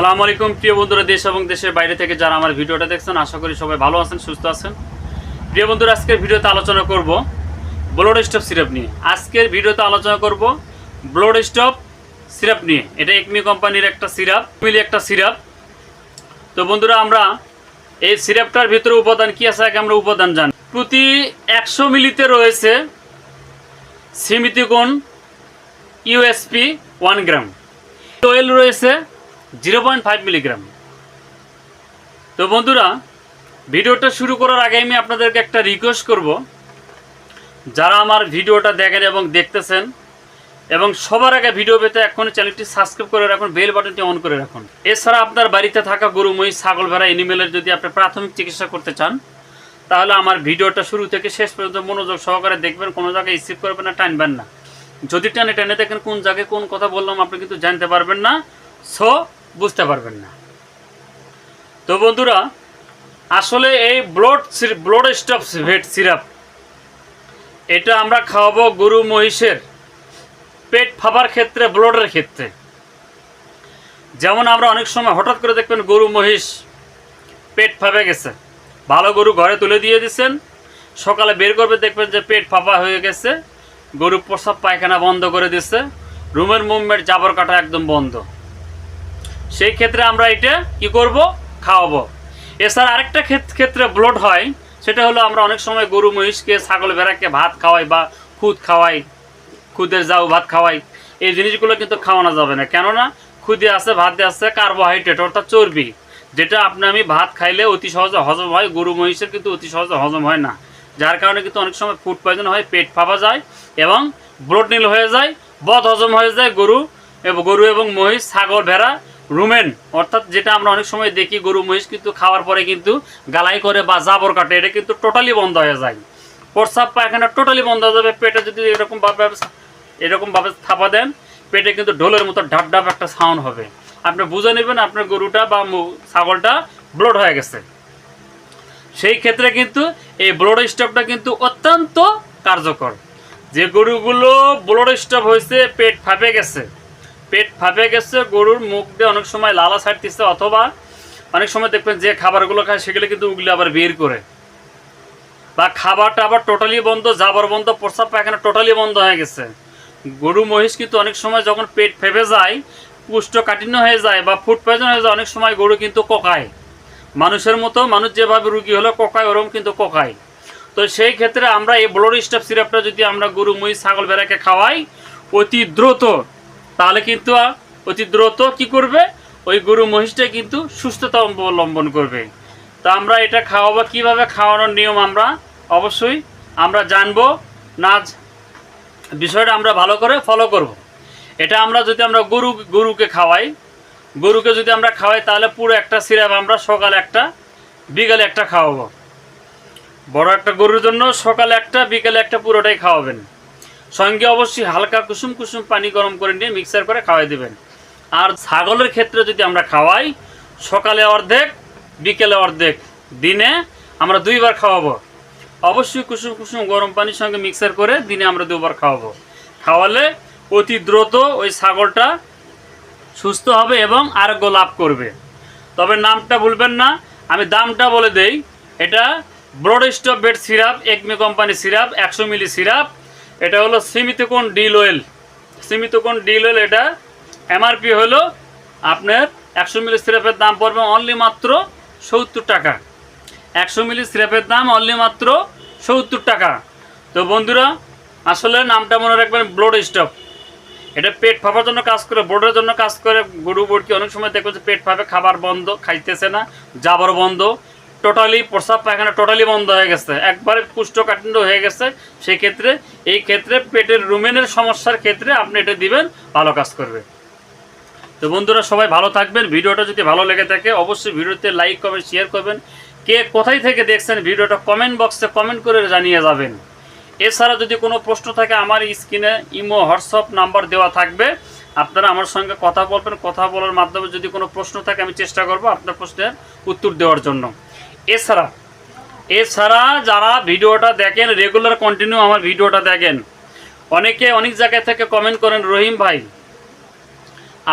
সালামু আলাইকুম, প্রিয় বন্ধুরা, দেশ এবং দেশের বাইরে থেকে যারা আমার ভিডিওটা দেখছেন, আশা করি সবাই ভালো আছেন, সুস্থ আছেন। প্রিয় বন্ধুরা, আজকের ভিডিওতে আলোচনা করব ব্লোড স্টপ সিরাপ নিয়ে। আজকের ভিডিওতে আলোচনা করব ব্লোড স্টপ সিরাপ নিয়ে। এটা একমি কোম্পানির একটা সিরাপ মিলি একটা সিরাপ। তো বন্ধুরা, আমরা এই সিরাপটার ভিতরে উপাদান কী আছে, আগে আমরা উপাদান জানি। প্রতি একশো মিলিতে রয়েছে simethicone USP one gram. Oil রয়েছে জিরো পয়েন্ট ফাইভ মিলিগ্রাম। তো বন্ধুরা, ভিডিওটা শুরু করার আগে আমি আপনাদেরকে একটা রিকোয়েস্ট করব। যারা আমার ভিডিওটা দেখেন এবং দেখতেছেন, এবং সবার আগে ভিডিও পেতে এখন চ্যানেলটি সাবস্ক্রাইব করে রাখুন বেল বাটনটি অন করে রাখুন। এছাড়া আপনার বাড়িতে থাকা গরু, মহিষ, ছাগল, ভেড়া এনিমেলের যদি আপনি প্রাথমিক চিকিৎসা করতে চান, তাহলে আমার ভিডিওটা শুরু থেকে শেষ পর্যন্ত মনোযোগ সহকারে দেখবেন, কোনো জায়গায় স্কিপ করবেন না, টানবেন না। যদি টানে টেনে দেখেন কোন জায়গায় কোন কথা বললাম, আপনি কিন্তু জানতে পারবেন না। সো বুঝতে পারবেন না। তো বন্ধুরা, আসলে এই blood blood stop vet syrup, এটা আমরা খাওয়াবো গরু মহিষের পেট ফাঁপার ক্ষেত্রে, ব্লডের ক্ষেত্রে। যেমন আমরা অনেক সময় হঠাৎ করে দেখবেন গরু মহিষ পেট ফাঁপে গেছে। ভালো গরু ঘরে তুলে দিয়ে দিচ্ছেন সকালে বের করবে দেখবেন যে পেট ফাঁপা হয়ে গেছে, গরু প্রসাব পায়খানা বন্ধ করে দিচ্ছে রুমের মুভমেন্ট জাবর কাটা একদম বন্ধ। সেই ক্ষেত্রে আমরা এটা কি করব? খাওয়াবো। এছাড়া আরেকটা ক্ষেত- ক্ষেত্রে ব্লড হয়, সেটা হলো আমরা অনেক সময় গরু, মহিষকে, ছাগল, ভেড়াকে ভাত খাওয়াই বা খুদ খাওয়াই, খুদের যাও ভাত খাওয়াই। এই জিনিসগুলো কিন্তু খাওয়ানো যাবে না। কেননা খুদে আছে, ভাতে আছে কার্বোহাইড্রেট অর্থাৎ চর্বি, যেটা আপনি আমি ভাত খাইলে অতি সহজে হজম হয়, গরু, মহিষের কিন্তু অতি সহজে হজম হয় না। যার কারণে কিন্তু অনেক সময় ফুড পয়জন হয়, পেট ফাঁপা যায় এবং ব্লড নীল হয়ে যায়, বদ হজম হয়ে যায় গরু গরু এবং মহিষ, ছাগল, ভেড়া রুমেন, অর্থাৎ যেটা আমরা অনেক সময় দেখি গরু মহিষ কিন্তু খাওয়ার পরে কিন্তু গালাই করে বা জাবর কাটে, এটা কিন্তু টোটালি বন্ধ হয়ে যায়। প্রস্রাব পায়খানা টোটালি বন্ধ হয়ে যাবে, পেটে যদি এরকম ভাবে এরকম ভাবে থাপা দেন, পেটে কিন্তু ঢোলের মতো ঢাপ ঢাপ একটা সাউন্ড হবে। আপনি বুঝে নেবেন আপনার গরুটা বা ছাগলটা ব্লড হয়ে গেছে। সেই ক্ষেত্রে কিন্তু এই ব্লড স্টপটা কিন্তু অত্যন্ত কার্যকর। যে গরুগুলো ব্লড স্টপ হয়েছে, পেট ফাঁপে গেছে পেট ফাঁপে গেছে, গরুর মুখ দিয়ে অনেক সময় লালা ছাড়তেছে অথবা অনেক সময় দেখবেন যে খাবারগুলো খায়, সেগুলো কিন্তু উগলে আবার বের করে। বা খাবারটা আবার টোটালি বন্ধ জাবর বন্ধ, প্রস্রাব পায়খানা টোটালি বন্ধ হয়ে গেছে। গরু, মহিষ কিন্তু অনেক সময় যখন পেট ফেপে যায় কুষ্ঠকাঠিন্য হয়ে যায় বা ফুড পয়জন হয়ে যায়, অনেক সময় গরু কিন্তু কোকায়। মানুষের মতো মানুষ যেভাবে রুগী হলো, কোকায়, ওরম কিন্তু কোকায়। তো সেই ক্ষেত্রে আমরা এই ব্লড স্টাফ সিরাপটা যদি আমরা গরু, মহিষ, ছাগল, ভেড়াকে খাওয়াই, অতি দ্রুত তাহলে কিন্তু অতি দ্রুত কি করবে? ওই গরু মহিষটা কিন্তু সুস্থতা অবলম্বন করবে। তো আমরা এটা খাওয়াবো কীভাবে? খাওয়ানোর নিয়ম আমরা অবশ্যই আমরা জানব। না বিষয়টা আমরা ভালো করে ফলো করব। এটা আমরা যদি আমরা গরু, গরুকে খাওয়াই, গরুকে যদি আমরা খাওয়াই, তাহলে পুরো একটা সিরাপ আমরা সকালে একটা, বিকালে একটা খাওয়াবো। বড় একটা গরুর জন্য সকালে একটা, বিকালে একটা পুরোটাই খাওয়াবেন। সঙ্গে অবশ্যই হালকা কুসুম কুসুম পানি গরম করে নিয়ে মিক্সার করে খাওয়াই দেবেন। আর ছাগলের ক্ষেত্রে যদি আমরা খাওয়াই, সকালে অর্ধেক, বিকেলে অর্ধেক, দিনে আমরা দুইবার খাওয়াবো। অবশ্যই কুসুম কুসুম গরম পানির সঙ্গে মিক্সার করে দিনে আমরা দুবার খাওয়াবো। খাওয়ালে অতি দ্রুত ওই ছাগলটা সুস্থ হবে এবং আরোগ্য লাভ করবে। তবে নামটা ভুলবেন না, আমি দামটা বলে দেই। এটা blood stop vet syrup acme company syrup একশো মিলি সিরাপ এটা হলো simethicone dill oil simethicone dill oil এটা এমআরপি হলো আপনার একশো মিলি সিরাপের দাম পড়বে অনলি মাত্র সত্তর টাকা। একশো মিলি সিরাপের দাম অনলি মাত্র সত্তর টাকা। তো বন্ধুরা, আসলে নামটা মনে রাখবেন ব্লড স্টপ এটা পেট ফাঁপার জন্য কাজ করে বোর্ডের জন্য কাজ করে। গরু বোর্ডকে অনেক সময় দেখবেন যে পেট ফাঁপে, খাবার বন্ধ, খাইতেছে না, যাবার বন্ধ। টোটালি প্রস্রাব পায়খানা টোটালি বন্ধ হয়ে গেছে। একবারে কুষ্ঠকাঠিন্য হয়ে গেছে। সেই ক্ষেত্রে এই ক্ষেত্রে পেটের রুমেনের সমস্যার ক্ষেত্রে আপনি এটা দিবেন, ভালো কাজ করবে। তো বন্ধুরা, সবাই ভালো থাকবেন। ভিডিওটা যদি ভালো লেগে থাকে, অবশ্যই ভিডিওতে লাইক কমেন্ট শেয়ার করবেন। কে কোথায় থেকে দেখছেন ভিডিওটা কমেন্ট বক্সে কমেন্ট করে জানিয়ে যাবেন। এছাড়া যদি কোনো প্রশ্ন থাকে, আমার স্ক্রিনে ইমো, হোয়াটসঅ্যাপ নাম্বার দেওয়া থাকবে। আপনারা আমার সঙ্গে কথা বলবেন। কথা বলার মাধ্যমে যদি কোনো প্রশ্ন থাকে, আমি চেষ্টা করব আপনার প্রশ্নের উত্তর দেওয়ার জন্য। এছাড়া এছাড়া যারা ভিডিওটা দেখেন রেগুলার কন্টিনিউ আমার ভিডিওটা দেখেন, অনেকে অনেক জায়গায় থেকে কমেন্ট করেন, রহিম ভাই,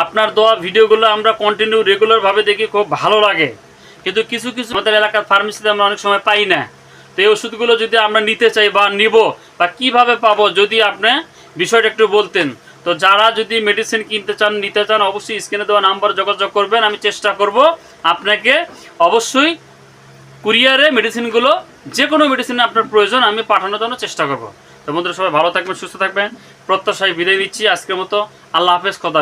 আপনার দেওয়া ভিডিওগুলো আমরা কন্টিনিউ রেগুলারভাবে দেখি, খুব ভালো লাগে। কিন্তু কিছু কিছু আমাদের এলাকার ফার্মেসিতে আমরা অনেক সময় পাই না। তো এই ওষুধগুলো যদি আমরা নিতে চাই বা নিব, বা কীভাবে পাবো, যদি আপনি বিষয়টা একটু বলতেন। তো যারা যদি মেডিসিন কিনতে চান, নিতে চান, অবশ্যই স্ক্রিনে দেওয়া নাম্বার যোগাযোগ করবেন, আমি চেষ্টা করব আপনাকে অবশ্যই কুরিয়ারে মেডিসিনগুলো যে কোনো মেডিসিন আপনার প্রয়োজন, আমি পাঠানোর জন্য চেষ্টা করব। তো বন্ধুরা, সবাই ভালো থাকবেন, সুস্থ থাকবেন। প্রত্যাশায় বিদায় দিচ্ছি আজকের মতো। আল্লাহ হাফেজ কথা